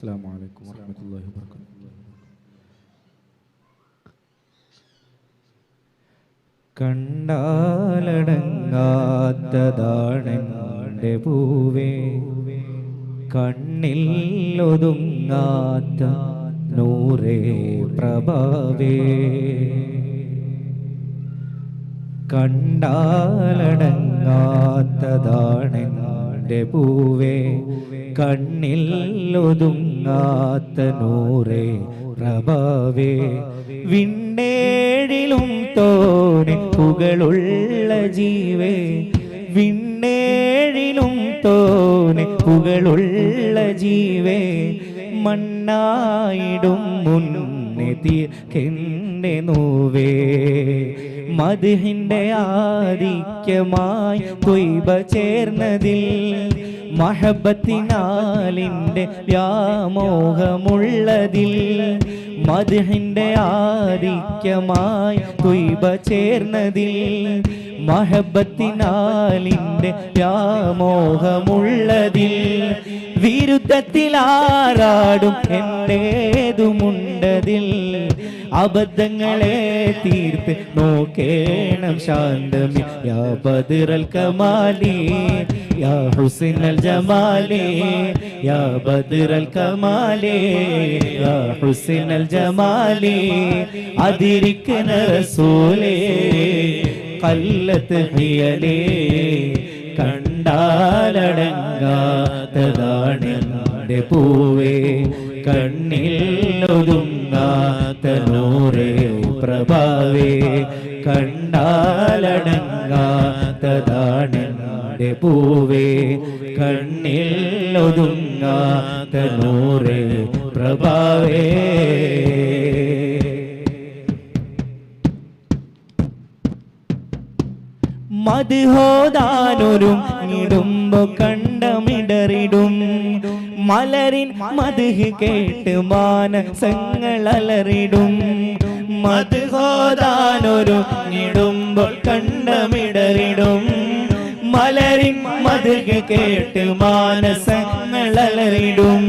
السلام عليكم ورحمة الله وبركاته കണ്ടാലടങ്ങാത്തതാണെൻ്റെ പൂവേ കണ്ണിൽ ഒതുങ്ങാത്ത നൂറേ പ്രഭാവേ കണ്ടാലടങ്ങാത്തതാണെൻ്റെ പൂവേ കണ്ണിൽ ഒതുങ്ങാത്ത നൂറേ പ്രഭാവേ. വിണ്ണേഴിലും തോനെ പുകളുള്ള ജീവേ. വിണ്ണേഴിലും തോനെ പുകളുള്ള ജീവേ. മണ്ണായിടും മുന്നേ തീർക്കെന്നെ നോവേ. മധുഹിന്റെ ആദിക്യമായി തൊയ്ബ ചേർന്നതിൽ മഹബത്തിനാലിന്റെ വ്യാമോഹമുള്ളതിൽ മധുഹിന്റെ ആദിക്യമായി തൊയ്ബ ചേർന്നതിൽ മഹബത്തിനാലിന്റെ വ്യാമോഹമുള്ളതിൽ വിരുദ്ധത്തിലാറാടും എന്തേതുമുണ്ടതിൽ അബദ്ധങ്ങളെ തീർത്ത് നോക്കേണം ശാന്തമി. യാ ബദിറൽ കമാലി യാ ഹുസ്നൽ ജമാലി യാ ബദിറൽ കമാലി യാ ഹുസ്നൽ ജമാലി. അതിരിക്കുന്ന റസൂലേ കല്ലത്ത് ഹിയലേ കണ്ടാലടങ്ങാത്തതാണ് എന്റെ പൂവേ കണ്ണിൽ ഒതുങ്ങാത്ത നൂറേ പ്രഭാവേ കണ്ടാലടങ്ങാത്തതാണെന്റെ പൂവേ കണ്ണിൽ ഒതുങ്ങാത്ത നൂറേ പ്രഭാവേ. മധുഹോദാനൊരു ഇടുമ്പോ കണ്ടമിടറിടും. മലരിൻ മധുഹ് കേട്ട് മാനസങ്ങൾ അലറിടും മധുഹോദാനൊരു ഇടുമ്പോ കണ്ടമിടറിടും. മലരിൻ മധുഹ് കേട്ട് മാനസങ്ങൾ അലറിടും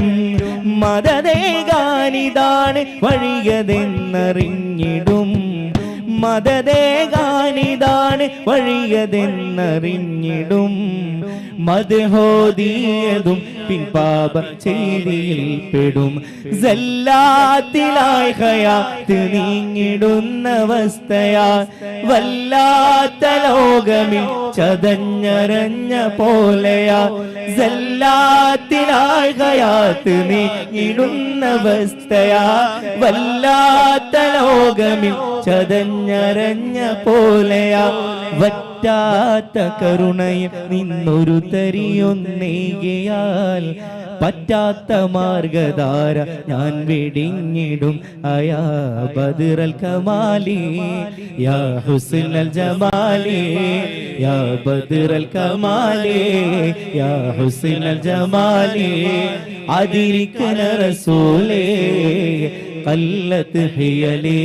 മതദേകാനിതാണ് വഴിയതെന്നറിഞ്ഞിടും. മതദേകാനിതാണ് വഴിയതെന്നറിഞ്ഞിടും. മതഹോദിയതും പിൻപാപ ചെയ്തിയിൽ പെടും. ജല്ലാത്തിലായി ഹയാത്ത് നീങ്ങിടുന്നവസ്ഥയാ. വല്ലാത്ത ലോകമിൽ ചതഞ്ഞരഞ്ഞ പോലെയാ. ജല്ലാത്തിലായി ഹയാത്ത് നീങ്ങിടുന്നവസ്ഥയാ. വല്ലാത്ത ലോകമിൽ ചതഞ്ഞരഞ്ഞ പോലെയാ വറ്റാത്ത കരുണയിൽ നിന്നൊരു തരിയൊന്നേകിയാൽ പറ്റാത്ത മാർഗധാര ഞാൻ വെടിഞ്ഞിടും. അയാ ബദിറൽ കമാലി യാ ഹുസ്നൽ ജമാലി യാ ബദിറൽ കമാലി യാ ഹുസ്നൽ ജമാലി. അതിരിക്കുന്ന റസൂലേ കല്ലത്ത് ഹിയലേ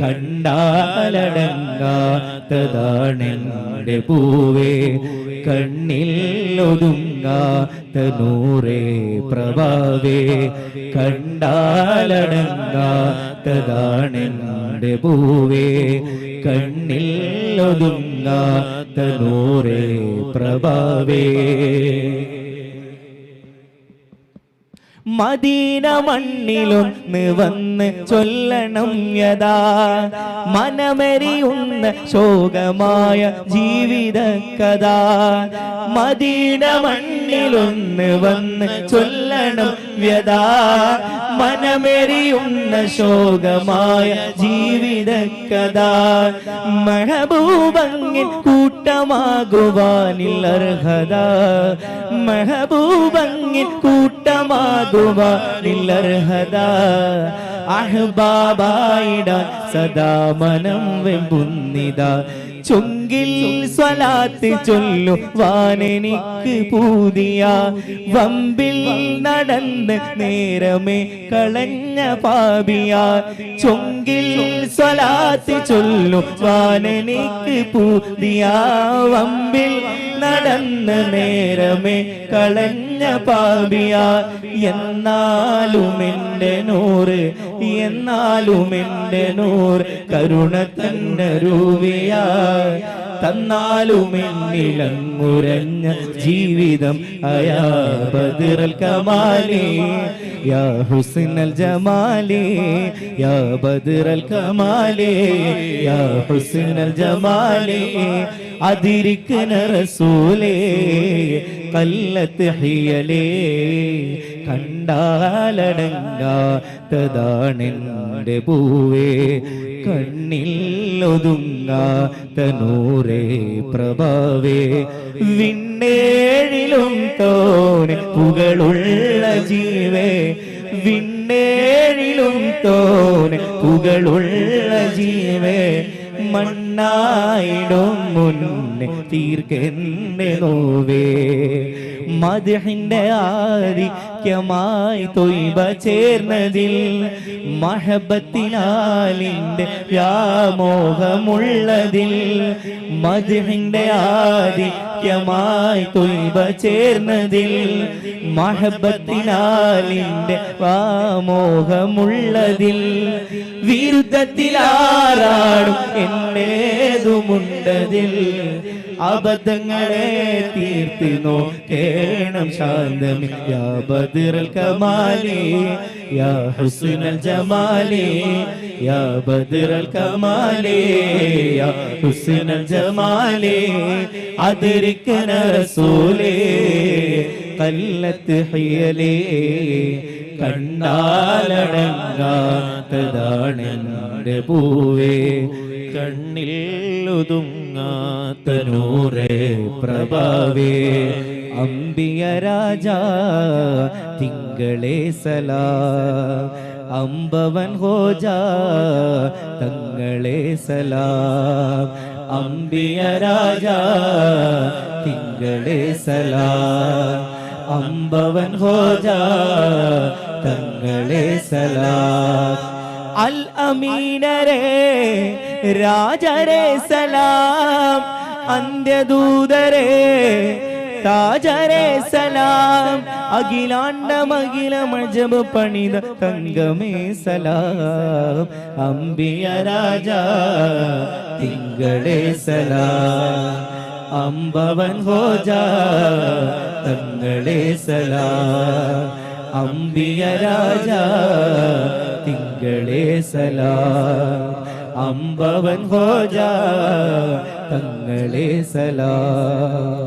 കണ്ടാലടങ്ങാത്തതാണെന്റെ പൂവേ കണ്ണിൽ ഒതുങ്ങാത്ത നൂറേ പ്രഭാവേ കണ്ടാലടങ്ങാത്തതാണെന്റെ പൂവേ കണ്ണിൽ ഒതുങ്ങാത്ത നൂറേ പ്രഭാവേ. മദീന മണ്ണിലൊന്ന് വന്ന് ചൊല്ലണം യഥാ. മനമെറിയുന്ന ശോകമായ ജീവിത കഥ മദീന മണ്ണിലൊന്ന് വന്ന് ചൊല്ലണം വ്യതാ മനമെറിയുന്ന ശോകമായ ജീവിത കഥ മഹബൂബങ്ങിൽ കൂട്ടമാകുവാനിൽ അർഹത. മഹബൂബങ്ങിൽ കൂട്ടമാകുവാനിൽ അർഹത അഹ്ബാബായിട സദാ മനം വെമ്പുന്നിത ചൊങ്കിൽ സ്വലാത്ത് ചൊല്ലുവാനെനിക്ക് പൂതിയ വമ്പിൽ നടന്ന് നേരമേ കളഞ്ഞ പാപിയ. ചൊങ്കിൽ സ്വലാത്ത് ചൊല്ലുവാനെനിക്ക് പൂതിയ വമ്പിൽ നടന്ന് നേരമേ കളഞ്ഞ പാപിയ. എന്നാലും എന്റെ നൂറ് എന്നാലും എന്റെ നൂറ് കരുണ തന്നെ തന്നാലും എന്നിലങ്ങുരഞ്ഞ ജീവിതം അയാ ബദിറൽ കമാലി യാ ഹുസ്നൽ ജമാലി യാ ബദിറൽ കമാലി യാ ഹുസ്നൽ ജമാലി അതിരിക്കുന്ന റസൂലേ കല്ലത്ത് ഹിയലേ കണ്ടാലടങ്ങാത്തതാണെന്റെ പൂവേ. കണ്ണിൽ ഒതുങ്ങാത്ത നൂറേ പ്രഭാവേ. വിണ്ണേഴിലും തോനെ പുകളുള്ള ജീവേ. വിണ്ണേഴിലും തോനെ പുകളുള്ള ജീവേ. മണ്ണായിടും മുന്നേ തീർക്കെന്നെ നോവേ. മദഹിന്റെ ആദിക്യമായി തൊയ്ബ ചേർന്നതിൽ മഹബത്തിനാലിന്റെ വ്യാമോഹമുള്ളതിൽ മദഹിന്റെ ആദിക്യമായി തൊയ്ബ ചേർന്നതിൽ മഹബത്തിനാലിന്റെ വ്യാമോഹമുള്ളതിൽ വിരുദ്ധത്തിലാറാടും എന്നേതുമുണ്ടതിൽ അബദ്ധങ്ങളെ തീർത്ത് നോക്കേണം ശാന്തമി. യാ ബദിറൽ കമാലി യാ ഹുസ്നൽ ജമാലി യാ ബദിറൽ കമാലി യാ ഹുസ്നൽ ജമാലി. അതിരിക്കന റസൂലേ കല്ലത്ത് ഹയലേ കണ്ടാലടങ്ങാത്തതാണ് എന്റെ പൂവേ. കണ്ണിൽ ഒതുങ്ങാത്ത നൂറേ പ്രഭാവേ. അമ്പിയ രാജ തിങ്കളേ സലാ. അമ്പവൻ ഹോജ തങ്ങളെ സലാം. അമ്പിയ രാജ തിങ്കളെ സലാം. അമ്പവൻ ഹോജ തങ്ങളെ സലാം. അൽ അമീനരെ രാജരെ സലാം. അന്ത്യദൂതരെ താജരെ സലാം. അഖിലാണ്ടമഖില മജബ് പണിത തങ്കമേ സലാം. അമ്പിയ രാജ തിങ്കളെ സലാം. അമ്പവൻ ഹോജ തങ്ങളെ സലാം. അമ്പിയ രാജ തിങ്കളെ സലാം. അമ്പവൻ ഹോജ തങ്ങളെ സലാം.